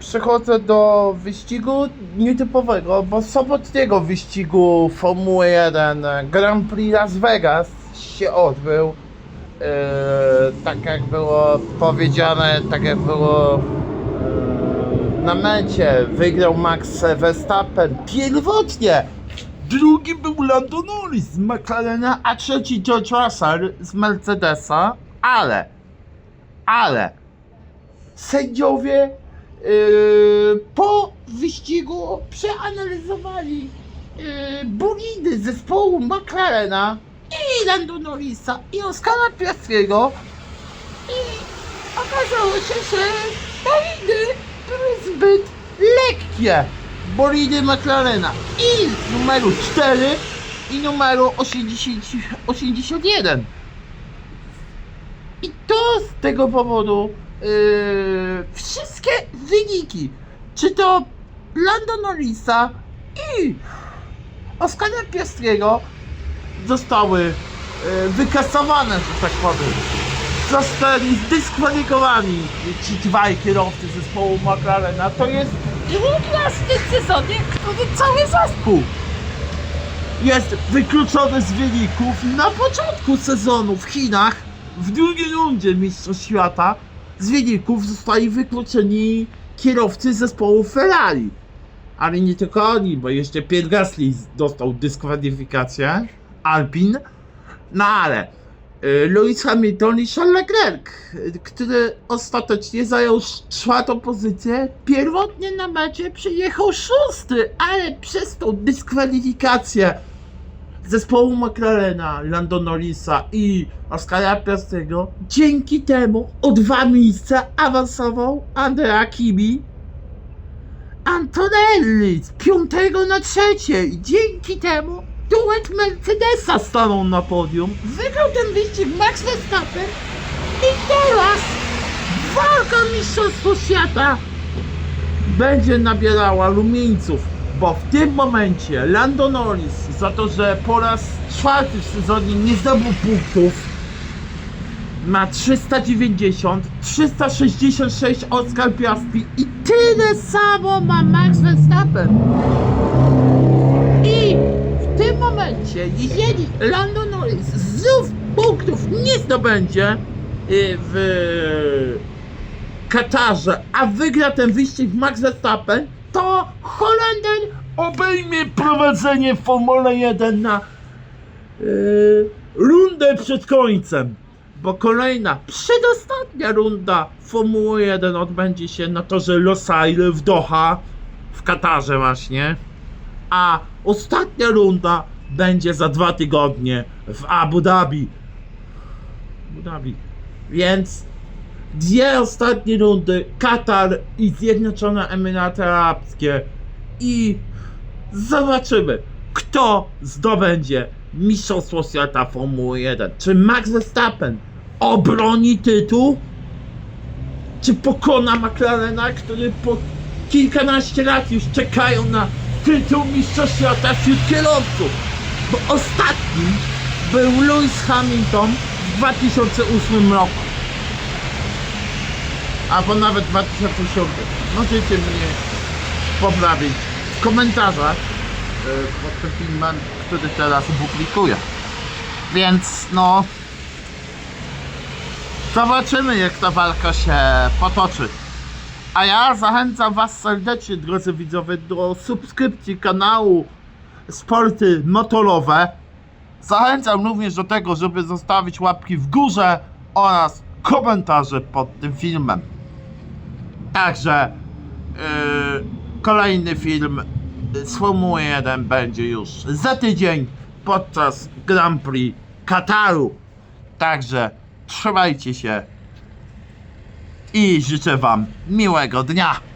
przechodzę do wyścigu nietypowego, bo sobotniego wyścigu Formuły 1 Grand Prix Las Vegas się odbył. Yy, tak jak było powiedziane, tak jak było yy, na mecie, wygrał Max Verstappen pierwotnie. Drugi był Lando Norris z McLarena, a trzeci George Russell z Mercedesa, ale, ale sędziowie po wyścigu przeanalizowali yy, bolidy zespołu McLarena i Lando Norrisa i Oscara Piastriego i okazało się, że bolidy były zbyt lekkie. Bolidy McLarena i numeru 4 i numeru 80, 81. I to z tego powodu yy, wszystkie wyniki, czy to Lando Norrisa i Oscara Piastriego zostały yy, wykasowane, że tak powiem. Zostali zdyskwalifikowani ci dwaj kierowcy zespołu McLarena. To jest drugi raz w tym sezonie, który cały zespół jest wykluczony z wyników na początku sezonu w Chinach, w drugiej rundzie Mistrzostw Świata, z wyników zostali wykluczeni kierowcy zespołu Ferrari. Ale nie tylko oni, bo jeszcze Pierre Gasly dostał dyskwalifikację, Alpin, no ale y, Lewis Hamilton i Charles Leclerc, który ostatecznie zajął czwartą pozycję, pierwotnie na mecie przyjechał szósty, ale przez tą dyskwalifikację zespołu McLarena, Lando Norrisa i Oscara Piastrego, dzięki temu o dwa miejsca awansował Andrea Kimi Antonelli z piątego na trzecie i dzięki temu duet Mercedesa stanął na podium, wygrał ten wyścig Max Verstappen i teraz walka Mistrzostwo Świata będzie nabierała lumieńców, bo w tym momencie Lando Norris za to, że po raz czwarty w sezonie nie zdobył punktów ma 390, 366 Oscar Piastri i tyle samo ma Max Verstappen. I w tym momencie, jeżeli Lando Norris znów punktów nie zdobędzie y, w Katarze, a wygra ten wyścig Max Verstappen, to Holender obejmie prowadzenie w Formule 1 na yy, rundę przed końcem. Bo kolejna, przedostatnia runda Formuły 1 odbędzie się na torze Losail w Doha, w Katarze właśnie. A ostatnia runda będzie za dwa tygodnie w Abu Dhabi. Abu Dhabi. Więc dwie ostatnie rundy. Katar i Zjednoczone Emiraty Arabskie. I zobaczymy kto zdobędzie Mistrzostwo Świata Formuły 1 czy Max Verstappen obroni tytuł? Czy pokona McLarena który po kilkanaście lat już czekają na tytuł Mistrzostwa Świata wśród kierowców? Bo ostatni był Lewis Hamilton w 2008 roku albo nawet 2007. Możecie mnie poprawić w komentarzach yy, pod tym filmem, który teraz publikuję. Więc no zobaczymy jak ta walka się potoczy. A ja zachęcam Was serdecznie, drodzy widzowie, do subskrypcji kanału Sporty Motorowe. Zachęcam również do tego, żeby zostawić łapki w górze oraz komentarze pod tym filmem. Także yy, kolejny film z Formuły 1 będzie już za tydzień podczas Grand Prix Kataru. Także trzymajcie się i życzę Wam miłego dnia.